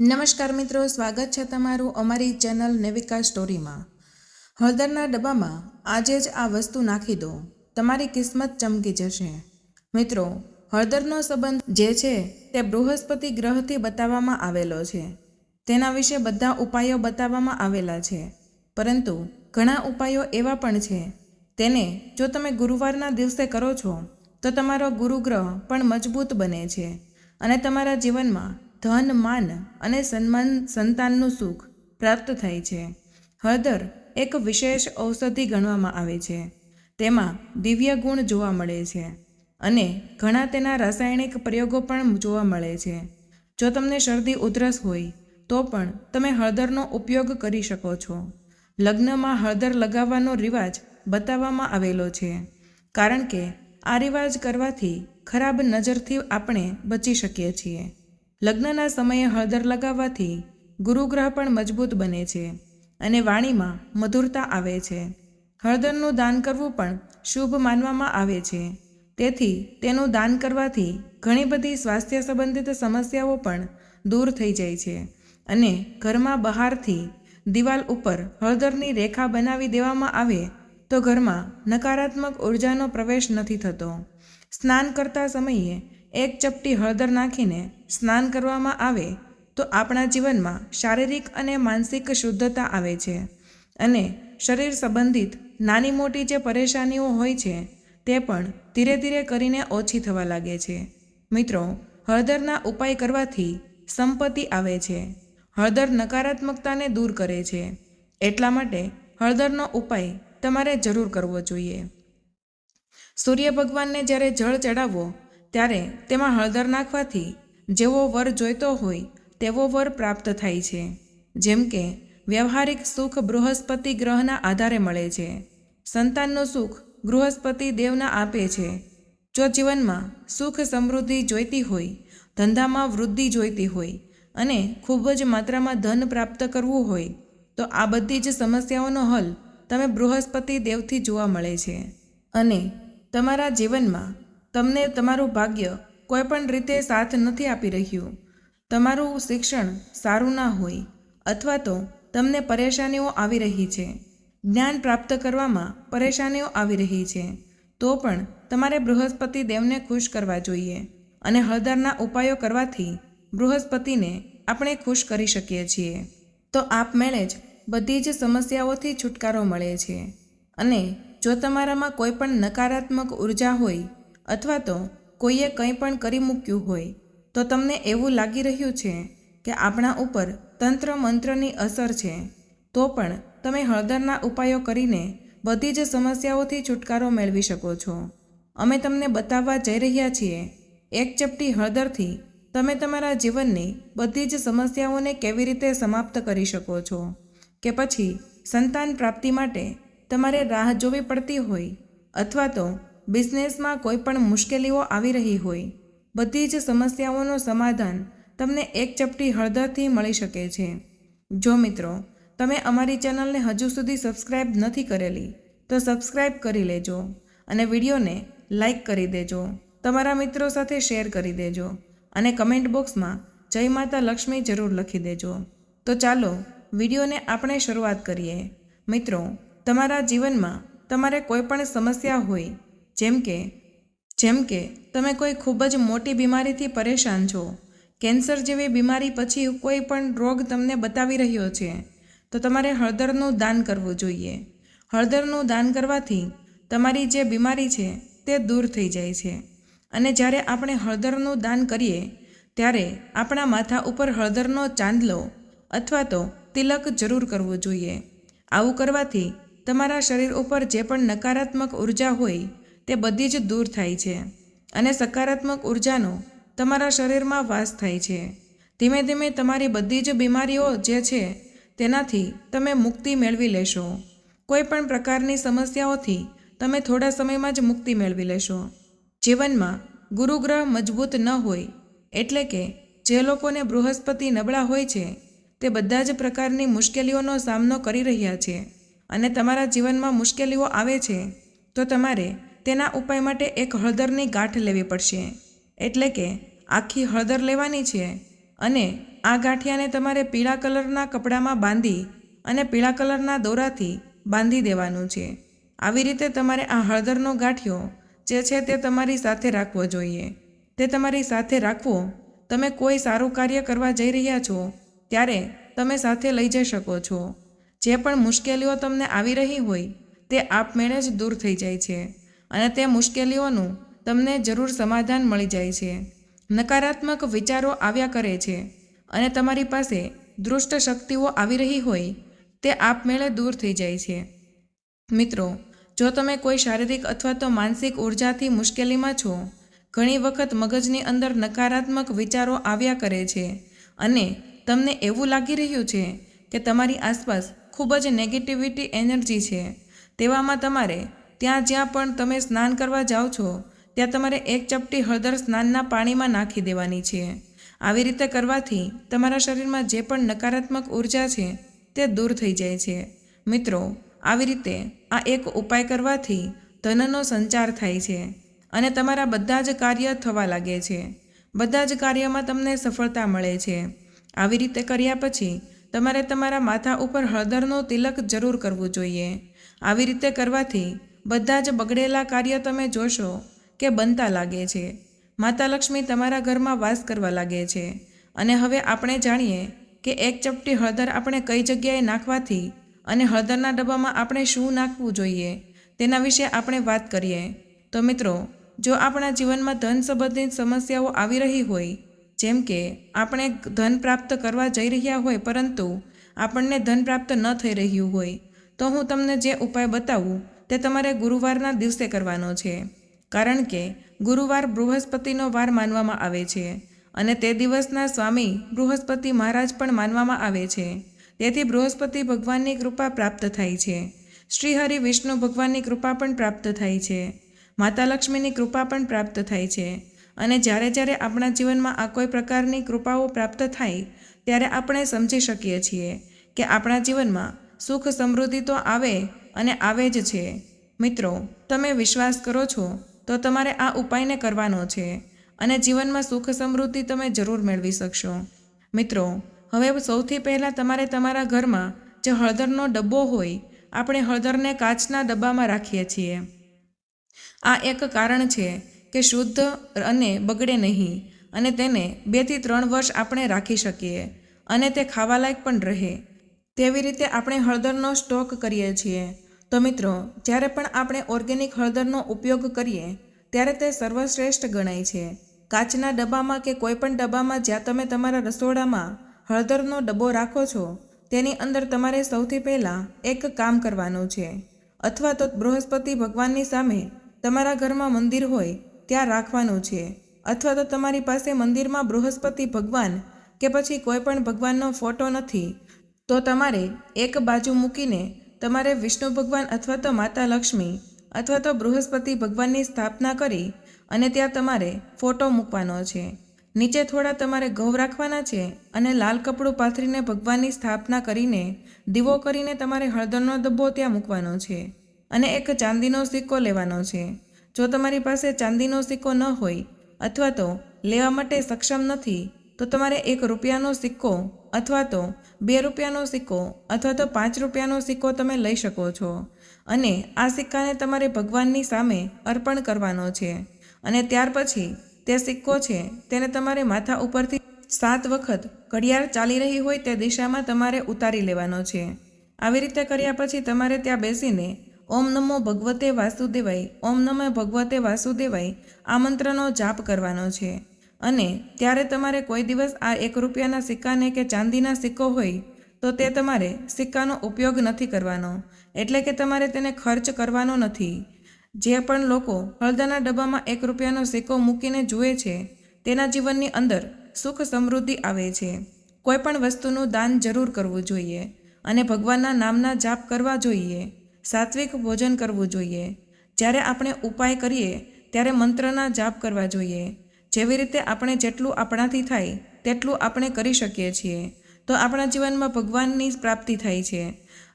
નમસ્કાર મિત્રો, સ્વાગત છે તમારું અમારી ચેનલ નેવિકા સ્ટોરીમાં. હળદરના ડબ્બામાં આજે જ આ વસ્તુ નાખી દો. તમારી કિસ્મત ચમકી જશે. મિત્રો, હળદરનો સંબંધ જે છે તે બૃહસ્પતિ ગ્રહથી બતાવવામાં આવેલો છે. તેના વિશે બધા ઉપાયો બતાવવામાં આવેલા છે. પરંતુ ઘણા ઉપાયો એવા પણ છે. તેને જો તમે ગુરુવારના દિવસે કરો છો, તો તમારો ગુરુગ્રહ પણ મજબૂત બને છે અને તમારા જીવનમાં ધન, માન અને સન્માન, સંતાનનું સુખ પ્રાપ્ત થાય છે. હળદર એક વિશેષ ઔષધિ ગણવામાં આવે છે. તેમાં દિવ્ય ગુણ જોવા મળે છે અને ઘણા તેના રાસાયણિક પ્રયોગો પણ જોવા મળે છે. જો તમને શરદી, ઉધરસ હોય, તો પણ તમે હળદરનો ઉપયોગ કરી શકો છો. લગ્નમાં હળદર લગાવવાનો રિવાજ બતાવવામાં આવેલો છે, કારણ કે આ રિવાજ કરવાથી ખરાબ નજરથી આપણે બચી શકીએ છીએ. લગ્નના સમયે હળદર લગાવવાથી ગુરુગ્રહ પણ મજબૂત બને છે અને વાણીમાં મધુરતા આવે છે. હળદરનું દાન કરવું પણ શુભ માનવામાં આવે છે. તેથી તેનું દાન કરવાથી ઘણી બધી સ્વાસ્થ્ય સંબંધિત સમસ્યાઓ પણ દૂર થઈ જાય છે અને ઘરમાં બહારથી દિવાલ ઉપર હળદરની રેખા બનાવી દેવામાં આવે તો ઘરમાં નકારાત્મક ઉર્જાનો પ્રવેશ નથી થતો. સ્નાન કરતા સમયે એક ચપટી હળદર નાખીને સ્નાન કરવામાં આવે, તો આપણા જીવનમાં શારીરિક અને માનસિક શુદ્ધતા આવે છે. અને શરીર સંબંધિત નાની મોટી જે પરેશાનીઓ હોય છે, તે પણ ધીરે ધીરે કરીને ઓછી થવા લાગે છે. મિત્રો, હળદરના ઉપાય કરવાથી સંપત્તિ આવે છે. હળદર નકારાત્મકતાને દૂર કરે છે. એટલા માટે હળદરનો ઉપાય તમારે જરૂર કરવો જોઈએ. સૂર્ય ભગવાનને જ્યારે જળ ચડાવવો, ત્યારે તેમાં હળદર નાખવાથી જેવો વર જોઈતો હોય, તેવો વર પ્રાપ્ત થાય છે. જેમ કે, વ્યવહારિક સુખ બૃહસ્પતિ ગ્રહના આધારે મળે છે. સંતાનનું સુખ બૃહસ્પતિ દેવના આપે છે. જો જીવનમાં સુખ સમૃદ્ધિ જોઈતી હોય, ધંધામાં વૃદ્ધિ જોઈતી હોય અને ખૂબ જ માત્રામાં ધન પ્રાપ્ત કરવું હોય, તો આ બધી જ સમસ્યાઓનો હલ તમે બૃહસ્પતિ દેવથી જોવા મળે છે. અને તમારા જીવનમાં તમને તમારું ભાગ્ય કોઈપણ રીતે સાથ નથી આપી રહ્યું. તમારું શિક્ષણ સારું ના હોય અથવા તો તમને પરેશાનીઓ આવી રહી છે. જ્ઞાન પ્રાપ્ત કરવામાં પરેશાનીઓ આવી રહી છે. તો પણ તમારે બૃહસ્પતિ દેવને ખુશ કરવા જોઈએ અને હળદરના ઉપાયો કરવાથી બૃહસ્પતિને આપણે ખુશ કરી શકીએ છીએ. તો આપમેળે જ બધી જ સમસ્યાઓથી છુટકારો મળે છે. અને જો તમારામાં કોઈ પણ નકારાત્મક ઊર્જા હોય અથવા તો કોઈએ કંઈ પણ કરી મૂક્યું હોય, તો તમને એવું લાગી રહ્યું છે કે આપણા ઉપર તંત્ર મંત્રની અસર છે. તો પણ તમે હળદરના ઉપાયો કરીને બધી જ સમસ્યાઓથી છુટકારો મેળવી શકો છો. અમે તમને બતાવવા જઈ રહ્યા છીએ, એક ચપટી હળદરથી તમે તમારા જીવનની બધી જ સમસ્યાઓને કેવી રીતે સમાપ્ત કરી શકો છો? કે પછી સંતાન પ્રાપ્તિ માટે તમારે રાહ જોવી પડતી હોય, અથવા તો બિઝનેસમાં કોઈ પણ મુશ્કેલીઓ આવી રહી હોય, બધી જ સમસ્યાઓનું સમાધાન તમને એક ચપટી હળદરથી મળી શકે છે. જો મિત્રો, તમે અમારી ચેનલને હજુ સુધી સબસ્ક્રાઇબ નથી કરેલી, તો સબસ્ક્રાઇબ કરી લેજો અને વિડીયોને લાઈક કરી દેજો. તમારા મિત્રો સાથે શેર કરી દેજો અને કમેન્ટ બોક્સમાં જય માતા લક્ષ્મી જરૂર લખી દેજો. તો ચાલો, વિડીયોને આપણે શરૂઆત કરીએ. મિત્રો, તમારા જીવનમાં તમારે કોઈ પણ સમસ્યા હોય જેમ કે જેમ કે, તમે કોઈ ખૂબ જ મોટી બીમારીથી પરેશાન છો. કેન્સર જેવી બીમારી પછી કોઈ પણ રોગ તમને બતાવી રહ્યો છે, તો તમારે હળદરનું દાન કરવું જોઈએ. હળદરનું દાન કરવાથી તમારી જે બીમારી છે તે દૂર થઈ જાય છે. અને જ્યારે આપણે હળદરનું દાન કરીએ, ત્યારે આપણા માથા ઉપર હળદરનો ચાંદલો અથવા તો તિલક જરૂર કરવું જોઈએ. આવું કરવાથી તમારા શરીર ઉપર જે પણ નકારાત્મક ઊર્જા હોય તે બધી જ દૂર થાય છે અને સકારાત્મક ઉર્જાનો તમારા શરીરમાં વાસ થાય છે. ધીમે ધીમે તમારી બધી જ બીમારીઓ જે છે, તેનાથી તમે મુક્તિ મેળવી લેશો. કોઈ પણ પ્રકારની સમસ્યાઓથી તમે થોડા સમયમાં જ મુક્તિ મેળવી લેશો. જીવનમાં ગુરુગ્રહ મજબૂત ન હોય, એટલે કે જે લોકોને બૃહસ્પતિ નબળા હોય છે, તે બધા જ પ્રકારની મુશ્કેલીઓનો સામનો કરી રહ્યા છે. અને તમારા જીવનમાં મુશ્કેલીઓ આવે છે, તો તમારે તેના ઉપાય માટે એક હળદરની ગાંઠ લેવી પડશે. એટલે કે આખી હળદર લેવાની છે અને આ ગાંઠિયાને તમારે પીળા કલરના કપડામાં બાંધી અને પીળા કલરના દોરાથી બાંધી દેવાનું છે. આવી રીતે તમારે આ હળદરનો ગાંઠિયો જે છે તે તમારી સાથે રાખવો જોઈએ. તે તમારી સાથે રાખવો, તમે કોઈ સારું કાર્ય કરવા જઈ રહ્યા છો, ત્યારે તમે સાથે લઈ જઈ શકો છો. જે પણ મુશ્કેલીઓ તમને આવી રહી હોય, તે આપમેળે જ દૂર થઈ જાય છે. અને તે મુશ્કેલીઓનું તમને જરૂર સમાધાન મળી જાય છે. નકારાત્મક વિચારો આવ્યા કરે છે અને તમારી પાસે દુષ્ટ શક્તિઓ આવી રહી હોય તે આપમેળે દૂર થઈ જાય છે. મિત્રો, જો તમે કોઈ શારીરિક અથવા તો માનસિક ઉર્જાથી મુશ્કેલીમાં છો, ઘણી વખત મગજની અંદર નકારાત્મક વિચારો આવ્યા કરે છે અને તમને એવું લાગી રહ્યું છે કે તમારી આસપાસ ખૂબ જ નેગેટિવિટી એનર્જી છે. તેવામાં તમારે ત્યાં જ્યાં પણ તમે સ્નાન કરવા જાઓ છો, ત્યાં તમારે એક ચપટી હળદર સ્નાનના પાણીમાં નાખી દેવાની છે. આવી રીતે કરવાથી તમારા શરીરમાં જે પણ નકારાત્મક ઊર્જા છે, તે દૂર થઈ જાય છે. મિત્રો, આવી રીતે આ એક ઉપાય કરવાથી ધનનો સંચાર થાય છે અને તમારા બધા જ કાર્ય થવા લાગે છે. બધા જ કાર્યમાં તમને સફળતા મળે છે. આવી રીતે કર્યા પછી તમારે તમારા માથા ઉપર હળદરનો તિલક જરૂર કરવું જોઈએ. આવી રીતે કરવાથી બધા જ બગડેલા કાર્ય તમે જોશો કે બનતા લાગે છે. માતા લક્ષ્મી તમારા ઘરમાં વાસ કરવા લાગે છે. અને હવે આપણે જાણીએ કે એક ચપટી હળદર આપણે કઈ જગ્યાએ નાખવાથી અને હળદરના ડબ્બામાં આપણે શું નાખવું જોઈએ તેના વિશે આપણે વાત કરીએ. તો મિત્રો, જો આપણા જીવનમાં ધન સંબંધિત સમસ્યાઓ આવી રહી હોય, જેમ કે આપણે ધન પ્રાપ્ત કરવા જઈ રહ્યા હોય પરંતુ આપણને ધન પ્રાપ્ત ન થઈ રહ્યું હોય, તો હું તમને જે ઉપાય બતાવું તે તમારે ગુરુવારના દિવસે કરવાનો છે. કારણ કે, ગુરુવાર બૃહસ્પતિનો વાર માનવામાં આવે છે અને તે દિવસના સ્વામી બૃહસ્પતિ મહારાજ પણ માનવામાં આવે છે. તેથી બૃહસ્પતિ ભગવાનની કૃપા પ્રાપ્ત થાય છે. શ્રીહરિ વિષ્ણુ ભગવાનની કૃપા પણ પ્રાપ્ત થાય છે. માતા લક્ષ્મીની કૃપા પણ પ્રાપ્ત થાય છે. અને જ્યારે જ્યારે આપણા જીવનમાં આ કોઈ પ્રકારની કૃપાઓ પ્રાપ્ત થાય, ત્યારે આપણે સમજી શકીએ છીએ કે આપણા જીવનમાં સુખ સમૃદ્ધિ તો આવે અને આવે જ છે. મિત્રો, તમે વિશ્વાસ કરો છો તો તમારે આ ઉપાયને કરવાનો છે અને જીવનમાં સુખ સમૃદ્ધિ તમે જરૂર મેળવી શકશો. મિત્રો, હવે સૌથી પહેલાં તમારે તમારા ઘરમાં જે હળદરનો ડબ્બો હોય, આપણે હળદરને કાચના ડબ્બામાં રાખીએ છીએ. આ એક કારણ છે કે શુદ્ધ અને બગડે નહીં અને તેને બેથી ત્રણ વર્ષ આપણે રાખી શકીએ અને તે ખાવાલાયક પણ રહે. તેવી રીતે આપણે હળદરનો સ્ટોક કરીએ છીએ. તો મિત્રો, જ્યારે પણ આપણે ઓર્ગેનિક હળદરનો ઉપયોગ કરીએ, ત્યારે તે સર્વશ્રેષ્ઠ ગણાય છે. કાચના ડબ્બામાં કે કોઈપણ ડબ્બામાં જ્યાં તમે તમારા રસોડામાં હળદરનો ડબ્બો રાખો છો, તેની અંદર તમારે સૌથી પહેલાં એક કામ કરવાનું છે. અથવા તો બૃહસ્પતિ ભગવાનની સામે તમારા ઘરમાં મંદિર હોય, ત્યાં રાખવાનું છે. અથવા તો તમારી પાસે મંદિરમાં બૃહસ્પતિ ભગવાન કે પછી કોઈ પણ ભગવાનનો ફોટો નથી, તો તમારે એક બાજુ મૂકીને તમારે વિષ્ણુ ભગવાન અથવા તો માતા લક્ષ્મી અથવા તો બૃહસ્પતિ ભગવાનની સ્થાપના કરી અને ત્યાં તમારે ફોટો મૂકવાનો છે. નીચે થોડા તમારે ઘઉં રાખવાના છે અને લાલ કપડું પાથરીને ભગવાનની સ્થાપના કરીને દીવો કરીને તમારે હળદરનો ડબ્બો ત્યાં મૂકવાનો છે અને એક ચાંદીનો સિક્કો લેવાનો છે. જો તમારી પાસે ચાંદીનો સિક્કો ન હોય અથવા તો લેવા માટે સક્ષમ નથી તો તમારે એક રૂપિયાનો સિક્કો અથવા તો બે રૂપિયાનો સિક્કો અથવા તો પાંચ રૂપિયાનો સિક્કો તમે લઈ શકો છો. અને આ સિક્કાને તમારે ભગવાનની સામે અર્પણ કરવાનો છે. અને ત્યાર પછી તે સિક્કો છે તેને તમારે માથા ઉપરથી સાત વખત ઘડિયાળ ચાલી રહી હોય તે દિશામાં તમારે ઉતારી લેવાનો છે. આવી રીતે કર્યા પછી તમારે ત્યાં બેસીને ઓમ નમો ભગવતે વાસુદેવાય, ઓમ નમો ભગવતે વાસુદેવાય આ મંત્રનો જાપ કરવાનો છે. અને ત્યારે તમારે કોઈ દિવસ આ એક રૂપિયાના સિક્કાને કે ચાંદીના સિક્કો હોય, તો તે તમારે સિક્કાનો ઉપયોગ નથી કરવાનો. એટલે કે તમારે તેને ખર્ચ કરવાનો નથી. જે પણ લોકો હળદરના ડબ્બામાં એક રૂપિયાનો સિક્કો મૂકીને જુએ છે, તેના જીવનની અંદર સુખ સમૃદ્ધિ આવે છે. કોઈ પણ વસ્તુનું દાન જરૂર કરવું જોઈએ અને ભગવાનના નામના જાપ કરવા જોઈએ, સાત્વિક ભોજન કરવું જોઈએ. જ્યારે આપણે ઉપાય કરીએ, ત્યારે મંત્રના જાપ કરવા જોઈએ. જેવી રીતે આપણે જેટલું આપણાથી થાય, તેટલું આપણે કરી શકીએ છીએ. તો આપણા જીવનમાં ભગવાનની પ્રાપ્તિ થાય છે.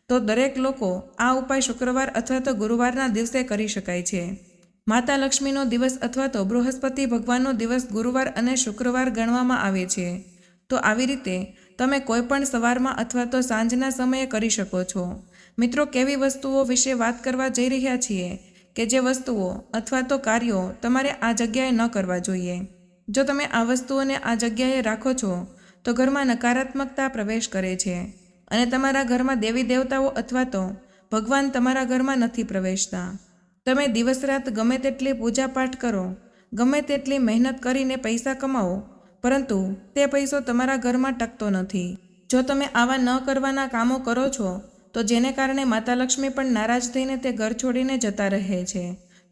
તો દરેક લોકો આ ઉપાય શુક્રવાર અથવા તો ગુરુવારના દિવસે કરી શકાય છે. માતા લક્ષ્મીનો દિવસ અથવા તો બૃહસ્પતિ ભગવાનનો દિવસ ગુરુવાર અને શુક્રવાર ગણવામાં આવે છે. તો આવી રીતે તમે કોઈ પણ સવારમાં અથવા તો સાંજના સમયે કરી શકો છો. મિત્રો, કેવી વસ્તુઓ વિશે વાત કરવા જઈ રહ્યા છીએ? કે જે વસ્તુઓ અથવા તો કાર્યો તમારે આ જગ્યાએ ન કરવા જોઈએ. જો તમે આ વસ્તુઓને આ જગ્યાએ રાખો છો, તો ઘરમાં નકારાત્મકતા પ્રવેશ કરે છે અને તમારા ઘરમાં દેવી દેવતાઓ અથવા તો ભગવાન તમારા ઘરમાં નથી પ્રવેશતા. તમે દિવસ રાત ગમે તેટલી પૂજાપાઠ કરો, ગમે તેટલી મહેનત કરીને પૈસા કમાવો, પરંતુ તે પૈસો તમારા ઘરમાં ટકતો નથી. જો તમે આવા ન કરવાના કામો કરો છો તો જેને કારણે માતા લક્ષ્મી પણ નારાજ થઈને તે ઘર છોડીને જતા રહે છે.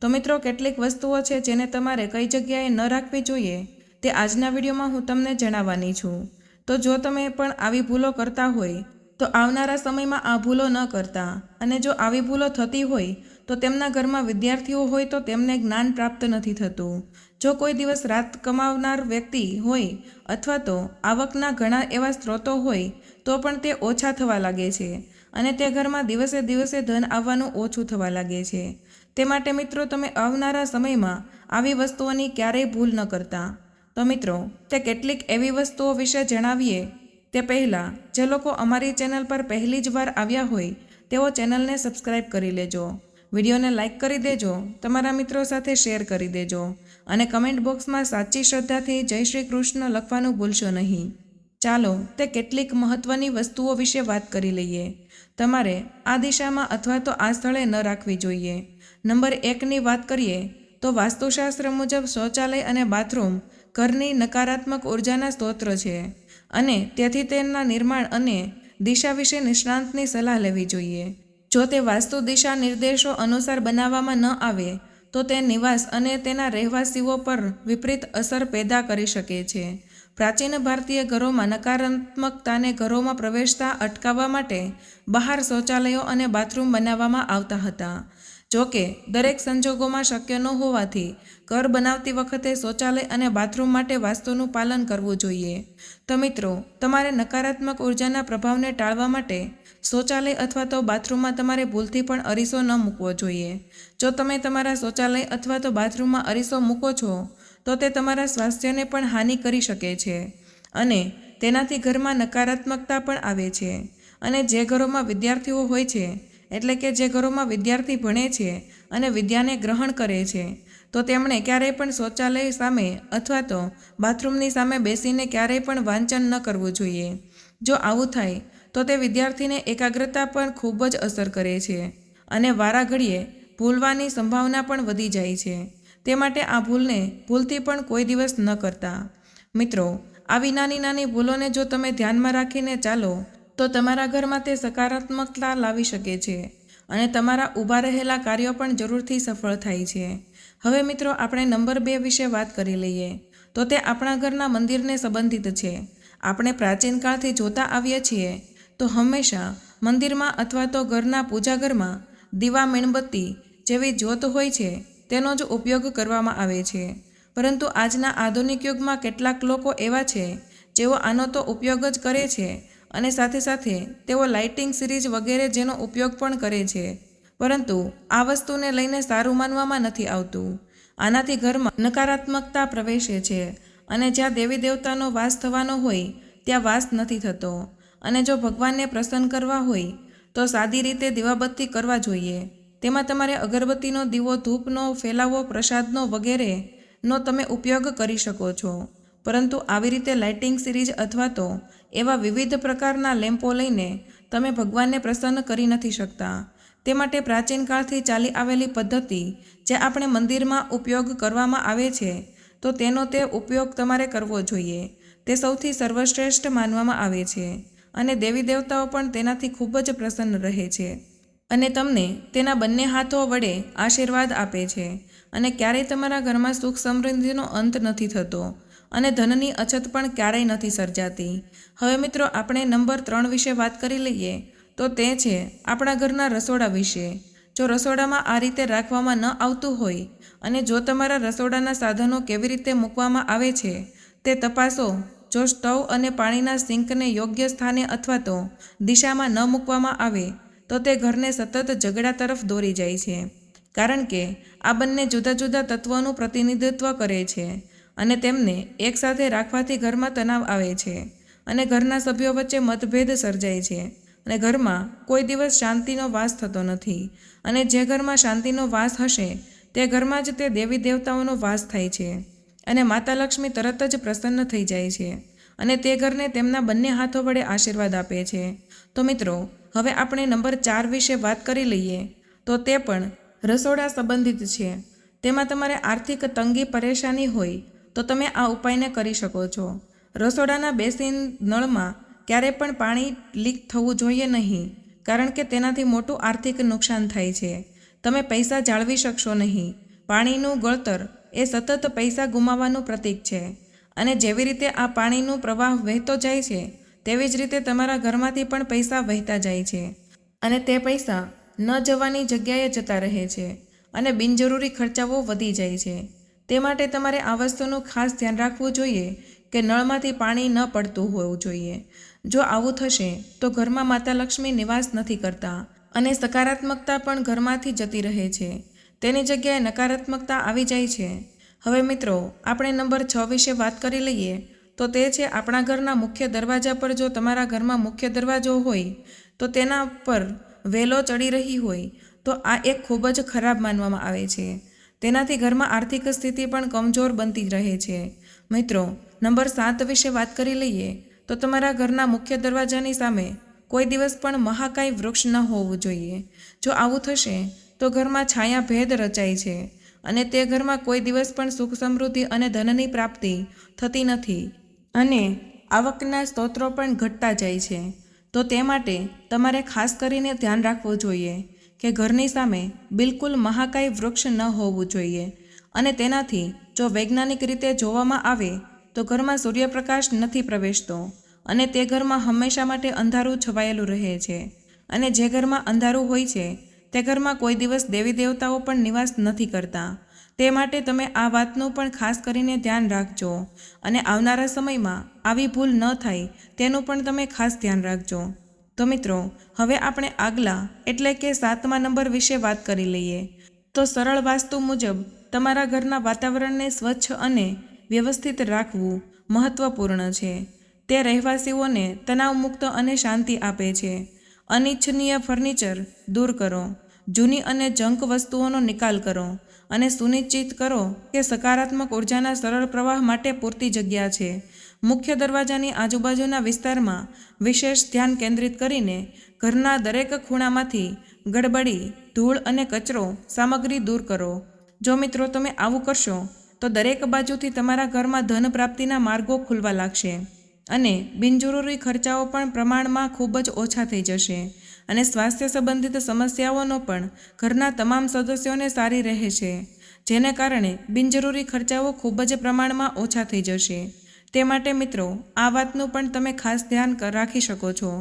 તો મિત્રો, કેટલીક વસ્તુઓ છે જેને તમારે કઈ જગ્યાએ ન રાખવી જોઈએ તે આજના વિડીયોમાં હું તમને જણાવવાની છું. તો જો તમે પણ આવી ભૂલો કરતા હોય, તો આવનારા સમયમાં આ ભૂલો ન કરતા. અને જો આવી ભૂલો થતી હોય, તો તેમના ઘરમાં વિદ્યાર્થીઓ હોય તો તેમને જ્ઞાન પ્રાપ્ત નથી થતું. જો કોઈ દિવસ રાત કમાવનાર વ્યક્તિ હોય અથવા તો આવકના ઘણા એવા સ્ત્રોતો હોય, તો પણ તે ઓછા થવા લાગે છે. અને તે ઘરમાં દિવસે દિવસે ધન આવવાનું ઓછું થવા લાગે છે. તે માટે મિત્રો, તમે આવનારા સમયમાં આવી વસ્તુઓની ક્યારેય ભૂલ ન કરતા. તો મિત્રો, તે કેટલીક એવી વસ્તુઓ વિશે જણાવીએ? તે પહેલાં, જે લોકો અમારી ચેનલ પર પહેલી જ વાર આવ્યા હોય, તેઓ ચેનલને સબસ્ક્રાઇબ કરી લેજો. વિડીયોને લાઇક કરી દેજો, તમારા મિત્રો સાથે શેર કરી દેજો અને કમેન્ટ બોક્સમાં સાચી શ્રદ્ધાથી જય શ્રી કૃષ્ણ લખવાનું ભૂલશો નહીં. ચાલો તે કેટલીક મહત્ત્વની વસ્તુઓ વિશે વાત કરી લઈએ. તમારે આ દિશામાં અથવા તો આ સ્થળે ન રાખવી જોઈએ. નંબર એકની વાત કરીએ, તો વાસ્તુશાસ્ત્ર મુજબ શૌચાલય અને બાથરૂમ ઘરની નકારાત્મક ઉર્જાના સ્ત્રોત છે અને તેથી તેના નિર્માણ અને દિશા વિશે નિષ્ણાંતની સલાહ લેવી જોઈએ. જો તે વાસ્તુ દિશા નિર્દેશો અનુસાર બનાવવામાં ન આવે, તો તે નિવાસ અને તેના રહેવાસીઓ પર વિપરીત અસર પેદા કરી શકે છે. પ્રાચીન ભારતીય ઘરોમાં નકારાત્મકતાને ઘરોમાં પ્રવેશતા અટકાવવા માટે બહાર શૌચાલયો અને બાથરૂમ બનાવવામાં આવતા હતા. જો કે, દરેક સંજોગોમાં શક્ય ન હોવાથી ઘર બનાવતી વખતે શૌચાલય અને બાથરૂમ માટે વાસ્તુનું પાલન કરવું જોઈએ. તો મિત્રો, તમારે નકારાત્મક ઉર્જાના પ્રભાવને ટાળવા માટે શૌચાલય અથવા તો બાથરૂમમાં તમારે ભૂલથી પણ અરીસો ન મૂકવો જોઈએ. જો તમે તમારા શૌચાલય અથવા તો બાથરૂમમાં અરીસો મૂકો છો તો તે તમારા સ્વાસ્થ્યને પણ હાનિ કરી શકે છે અને તેનાથી ઘરમાં નકારાત્મકતા પણ આવે છે. અને જે ઘરોમાં વિદ્યાર્થીઓ હોય છે, એટલે કે જે ઘરોમાં વિદ્યાર્થી ભણે છે અને વિદ્યાને ગ્રહણ કરે છે, તો તેમણે ક્યારેય પણ શૌચાલય સામે અથવા તો બાથરૂમની સામે બેસીને ક્યારેય પણ વાંચન ન કરવું જોઈએ. જો આવું થાય, તો તે વિદ્યાર્થીને એકાગ્રતા પણ ખૂબ જ અસર કરે છે અને વારા ઘડીએ ભૂલવાની સંભાવના પણ વધી જાય છે. તે માટે આ ભૂલને ભૂલથી પણ કોઈ દિવસ ન કરતા. મિત્રો, આવી નાની નાની ભૂલોને જો તમે ધ્યાનમાં રાખીને ચાલો, તો તમારા ઘરમાં તે સકારાત્મકતા લાવી શકે છે અને તમારા ઊભા રહેલા કાર્યો પણ જરૂરથી સફળ થાય છે. હવે મિત્રો, આપણે નંબર બે વિશે વાત કરી લઈએ. તો તે આપણા ઘરના મંદિરને સંબંધિત છે. આપણે પ્રાચીન કાળથી જોતા આવીએ છીએ, તો હંમેશા મંદિરમાં અથવા તો ઘરના પૂજાઘરમાં દીવા, મીણબત્તી જેવી જ્યોત હોય છે. તેનો જ ઉપયોગ કરવામાં આવે છે. પરંતુ આજના આધુનિક યુગમાં કેટલાક લોકો એવા છે, જેઓ આનો તો ઉપયોગ જ કરે છે અને સાથે સાથે તેઓ લાઇટિંગ સિરીઝ વગેરે જેનો ઉપયોગ પણ કરે છે. પરંતુ આ વસ્તુને લઈને સારું માનવામાં નથી આવતું. આનાથી ઘરમાં નકારાત્મકતા પ્રવેશે છે અને જ્યાં દેવી દેવતાનો વાસ થવાનો હોય, ત્યાં વાસ નથી થતો. અને જો ભગવાનને પ્રસન્ન કરવા હોય, તો સાદી રીતે દીવાબત્તી કરવા જોઈએ. તેમાં તમારે અગરબત્તીનો દીવો, ધૂપનો, ફેલાવો, પ્રસાદનો વગેરેનો તમે ઉપયોગ કરી શકો છો. પરંતુ આવી રીતે લાઇટિંગ સિરીઝ અથવા તો એવા વિવિધ પ્રકારના લેમ્પો લઈને તમે ભગવાનને પ્રસન્ન કરી નથી શકતા. તે માટે પ્રાચીન કાળથી ચાલી આવેલી પદ્ધતિ જે આપણે મંદિરમાં ઉપયોગ કરવામાં આવે છે, તો તેનો તે ઉપયોગ તમારે કરવો જોઈએ. તે સૌથી સર્વશ્રેષ્ઠ માનવામાં આવે છે અને દેવી દેવતાઓ પણ તેનાથી ખૂબ જ પ્રસન્ન રહે છે. અને તમને તેના બંને હાથો વડે આશીર્વાદ આપે છે. અને ક્યારેય તમારા ઘરમાં સુખ સમૃદ્ધિનો અંત નથી થતો અને ધનની અછત પણ ક્યારેય નથી સર્જાતી. હવે મિત્રો, આપણે નંબર ત્રણ વિશે વાત કરી લઈએ તો તે છે આપણા ઘરના રસોડા વિશે. જો રસોડામાં આ રીતે રાખવામાં ન આવતું હોય અને જો તમારા રસોડાના સાધનો કેવી રીતે મૂકવામાં આવે છે, તે તપાસો. જો સ્ટવ અને પાણીના સિંકને યોગ્ય સ્થાને અથવા તો દિશામાં ન મૂકવામાં આવે તો તે ઘરને સતત ઝઘડા તરફ દોરી જાય છે. કારણ કે આ બંને જુદા જુદા તત્વોનું પ્રતિનિધિત્વ કરે છે અને તેમને એકસાથે રાખવાથી ઘરમાં તણાવ આવે છે અને ઘરના સભ્યો વચ્ચે મતભેદ સર્જાય છે અને ઘરમાં કોઈ દિવસ શાંતિનો વાસ થતો નથી અને જે ઘરમાં શાંતિનો વાસ હશે, તે ઘરમાં જ તે દેવી દેવતાઓનો વાસ થાય છે અને માતા લક્ષ્મી તરત જ પ્રસન્ન થઈ જાય છે અને તે ઘરને તેમના બંને હાથો વડે આશીર્વાદ આપે છે. તો મિત્રો હવે આપણે નંબર ચાર વિશે વાત કરી લઈએ, તો તે પણ રસોડા સંબંધિત છે. તેમાં તમારે આર્થિક તંગી પરેશાની હોય, તો તમે આ ઉપાયને કરી શકો છો. રસોડાના બેસીન નળમાં ક્યારે પણ પાણી લીક થવું જોઈએ નહીં, કારણ કે તેનાથી મોટું આર્થિક નુકસાન થાય છે. તમે પૈસા જાળવી શકશો નહીં. પાણીનું ગળતર એ સતત પૈસા ગુમાવવાનું પ્રતીક છે. અને જેવી રીતે આ પાણીનું પ્રવાહ વહેતો જાય છે તેવી જ રીતે તમારા ઘરમાંથી પણ પૈસા વહેતા જાય છે અને તે પૈસા ન જવાની જગ્યાએ જતા રહે છે અને બિનજરૂરી ખર્ચાઓ વધી જાય છે. તે માટે તમારે આ વસ્તુનું ખાસ ધ્યાન રાખવું જોઈએ કે નળમાંથી પાણી ન પડતું હોવું જોઈએ. જો આવું થશે, તો ઘરમાં માતા લક્ષ્મી નિવાસ નથી કરતા અને સકારાત્મકતા પણ ઘરમાંથી જતી રહે છે. તેની જગ્યાએ નકારાત્મકતા આવી જાય છે. હવે મિત્રો, આપણે નંબર છ વિશે વાત કરી લઈએ તો તે છે આપણા ઘરના મુખ્ય દરવાજા પર જો તમારા ઘરમાં મુખ્ય દરવાજો હોય, તો તેના પર વેલો ચડી રહી હોય, તો આ એક ખૂબ જ ખરાબ માનવામાં આવે છે. તેનાથી ઘરમાં આર્થિક સ્થિતિ પણ કમજોર બનતી રહે છે. મિત્રો, નંબર સાત વિશે વાત કરી લઈએ, તો તમારા ઘરના મુખ્ય દરવાજાની સામે કોઈ દિવસ પણ મહાકાય વૃક્ષ ન હોવું જોઈએ. જો આવું થશે, તો ઘરમાં છાયા ભેદ રચાય છે અને તે ઘરમાં કોઈ દિવસ પણ સુખ સમૃદ્ધિ અને ધનની પ્રાપ્તિ થતી નથી. અને આવકના સ્ત્રોતો પણ ઘટતા જાય છે. તો તે માટે તમારે ખાસ કરીને ધ્યાન રાખવું જોઈએ કે ઘરની સામે બિલકુલ મહાકાય વૃક્ષ ન હોવું જોઈએ. અને તેનાથી જો વૈજ્ઞાનિક રીતે જોવામાં આવે તો ઘરમાં સૂર્યપ્રકાશ નથી પ્રવેશતો અને તે ઘરમાં હંમેશા માટે અંધારું છવાયેલું રહે છે. અને જે ઘરમાં અંધારું હોય છે, તે ઘરમાં કોઈ દિવસ દેવી દેવતાઓ પણ નિવાસ નથી કરતા. તે માટે તમે આ વાતનું પણ ખાસ કરીને ધ્યાન રાખજો અને આવનારા સમયમાં આવી ભૂલ ન થાય તેનું પણ તમે ખાસ ધ્યાન રાખજો. તો મિત્રો, હવે આપણે આગલા, એટલે કે સાતમા નંબર વિશે વાત કરી લઈએ. તો સરળ વાસ્તુ મુજબ, તમારા ઘરના વાતાવરણને સ્વચ્છ અને વ્યવસ્થિત રાખવું મહત્ત્વપૂર્ણ છે. તે રહેવાસીઓને તણાવમુક્ત અને શાંતિ આપે છે. અનિચ્છનીય ફર્નિચર દૂર કરો. જૂની અને જંક વસ્તુઓનો નિકાલ કરો. અને સુનિશ્ચિત કરો કે સકારાત્મક ઉર્જાના સરળ પ્રવાહ માટે પૂરતી જગ્યા છે. મુખ્ય દરવાજાની આજુબાજુના વિસ્તારમાં વિશેષ ધ્યાન કેન્દ્રિત કરીને ઘરના દરેક ખૂણામાંથી ગડબડી, ધૂળ અને કચરો સામગ્રી દૂર કરો. જો મિત્રો તમે આવું કરશો, તો દરેક બાજુથી તમારા ઘરમાં ધન પ્રાપ્તિના માર્ગો ખુલવા લાગશે અને બિનજરૂરી ખર્ચાઓ પણ પ્રમાણમાં ખૂબ જ ઓછા થઈ જશે. અને સ્વાસ્થ્ય સંબંધિત સમસ્યાઓનો પણ ઘરના તમામ સદસ્યોને સારી રહે છે, જેને કારણે બિનજરૂરી ખર્ચાઓ ખૂબ જ પ્રમાણમાં ઓછા થઈ જશે. તે માટે મિત્રો, આ વાતનું પણ તમે ખાસ ધ્યાન રાખી શકો છો.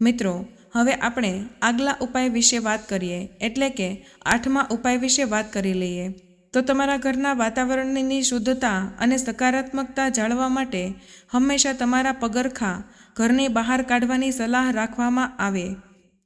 મિત્રો, હવે આપણે આગલા ઉપાય વિશે વાત કરીએ, એટલે કે આઠમા ઉપાય વિશે વાત કરી લઈએ. તો તમારા ઘરના વાતાવરણની શુદ્ધતા અને સકારાત્મકતા જાળવવા માટે હંમેશા તમારા પગરખા ઘરની બહાર કાઢવાની સલાહ રાખવામાં આવે.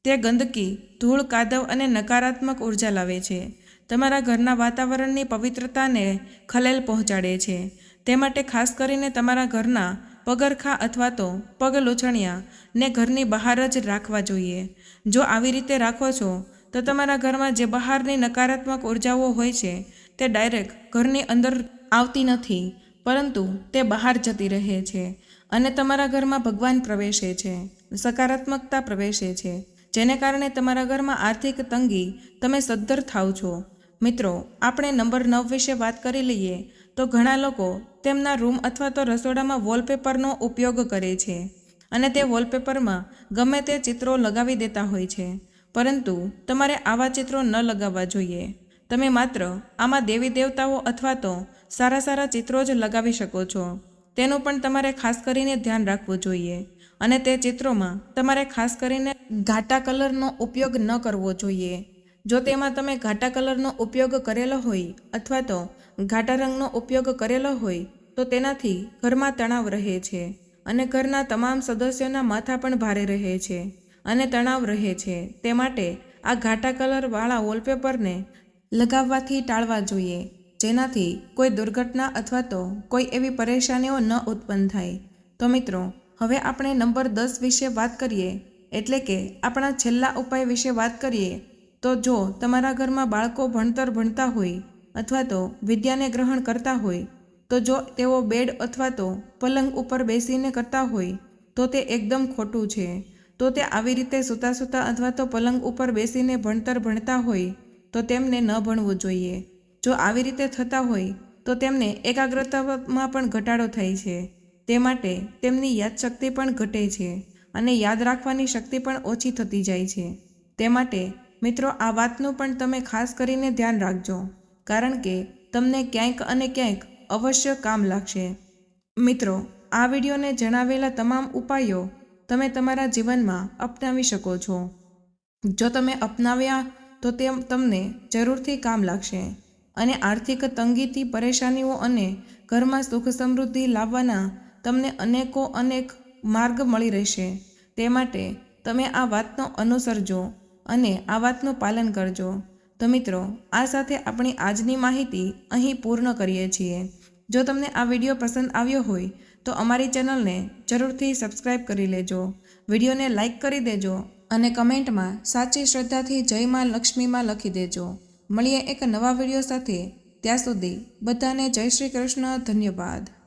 તે ગંદકી, ધૂળ, કાદવ અને નકારાત્મક ઊર્જા લાવે છે. તમારા ઘરના વાતાવરણની પવિત્રતાને ખલેલ પહોંચાડે છે. તે માટે ખાસ કરીને તમારા ઘરના પગરખા અથવા તો પગ લૂછણિયા ને ઘરની બહાર જ રાખવા જોઈએ. જો આવી રીતે રાખો છો, તો તમારા ઘરમાં જે બહારની નકારાત્મક ઉર્જાઓ હોય છે, તે ડાયરેક્ટ ઘરની અંદર આવતી નથી, પરંતુ તે બહાર જતી રહે છે અને તમારા ઘરમાં ભગવાન પ્રવેશે છે, સકારાત્મકતા પ્રવેશે છે. જેને કારણે તમારા ઘરમાં આર્થિક તંગી તમે સદ્ધર થાવ છો. મિત્રો, આપણે નંબર નવ વિશે વાત કરી લઈએ તો ઘણા લોકો તેમના રૂમ અથવા તો રસોડામાં વોલપેપરનો ઉપયોગ કરે છે અને તે વોલપેપરમાં ગમે તે ચિત્રો લગાવી દેતા હોય છે. પરંતુ તમારે આવા ચિત્રો ન લગાવવા જોઈએ. તમે માત્ર આમાં દેવી દેવતાઓ અથવા તો સારા સારા ચિત્રો જ લગાવી શકો છો. તેનું પણ તમારે ખાસ કરીને ધ્યાન રાખવું જોઈએ. અને તે ચિત્રોમાં તમારે ખાસ કરીને ઘાટા કલરનો ઉપયોગ ન કરવો જોઈએ. જો તેમાં તમે ઘાટા કલરનો ઉપયોગ કરેલો હોય અથવા તો ઘાટા રંગનો ઉપયોગ કરેલો હોય, તો તેનાથી ઘરમાં તણાવ રહે છે અને ઘરના તમામ સદસ્યોના માથા પણ ભારે રહે છે અને તણાવ રહે છે. તે માટે આ ઘાટા કલરવાળા વોલપેપરને લગાવવાથી ટાળવા જોઈએ. જેનાથી કોઈ દુર્ઘટના અથવા તો કોઈ એવી પરેશાનીઓ ન ઉત્પન્ન થાય. તો મિત્રો, હવે આપણે નંબર દસ વિશે વાત કરીએ, એટલે કે આપણા છેલ્લા ઉપાય વિશે વાત કરીએ, તો જો તમારા ઘરમાં બાળકો ભણતર ભણતા હોય અથવા તો વિદ્યાને ગ્રહણ કરતા હોય, તો જો તેઓ બેડ અથવા તો પલંગ ઉપર બેસીને કરતા હોય, તો તે એકદમ ખોટું છે. તો તે આવી રીતે સૂતા સૂતા અથવા તો પલંગ ઉપર બેસીને ભણતર ભણતા હોય, તો તેમને ન ભણવું જોઈએ. જો આવી રીતે થતા હોય, તો તેમને એકાગ્રતામાં પણ ઘટાડો થાય છે. તે માટે તેમની યાદશક્તિ પણ ઘટે છે અને યાદ રાખવાની શક્તિ પણ ઓછી થતી જાય છે. તે માટે, મિત્રો, આ વાતનું પણ તમે ખાસ કરીને ધ્યાન રાખજો, કારણ કે તમને ક્યાંક અને ક્યાંક અવશ્ય કામ લાગશે. મિત્રો, આ વિડીયોને જણાવેલા તમામ ઉપાયો તમે તમારા જીવનમાં અપનાવી શકો છો. જો તમે અપનાવ્યા, તો તે તમને જરૂરથી કામ લાગશે. અને આર્થિક તંગીથી પરેશાનીઓ અને ઘરમાં સુખ સમૃદ્ધિ લાવવાના તમને અનેકો અનેક માર્ગ મળી રહેશે. તે માટે તમે આ વાતનો અનુસરજો અને આ વાતનું પાલન કરજો. તો મિત્રો, આ સાથે આપણી આજની માહિતી અહીં પૂર્ણ કરીએ છીએ. જો તમને આ વીડિયો પસંદ આવ્યો હોય, તો અમારી ચેનલને જરૂરથી સબસ્ક્રાઇબ કરી લેજો. વિડીયોને લાઈક કરી દેજો અને કમેન્ટમાં સાચી શ્રદ્ધાથી જય માં લક્ષ્મીમાં લખી દેજો. મળીએ એક નવા વીડિયો સાથે. ત્યાં સુધી બધાને જય શ્રી કૃષ્ણ ધન્યવાદ.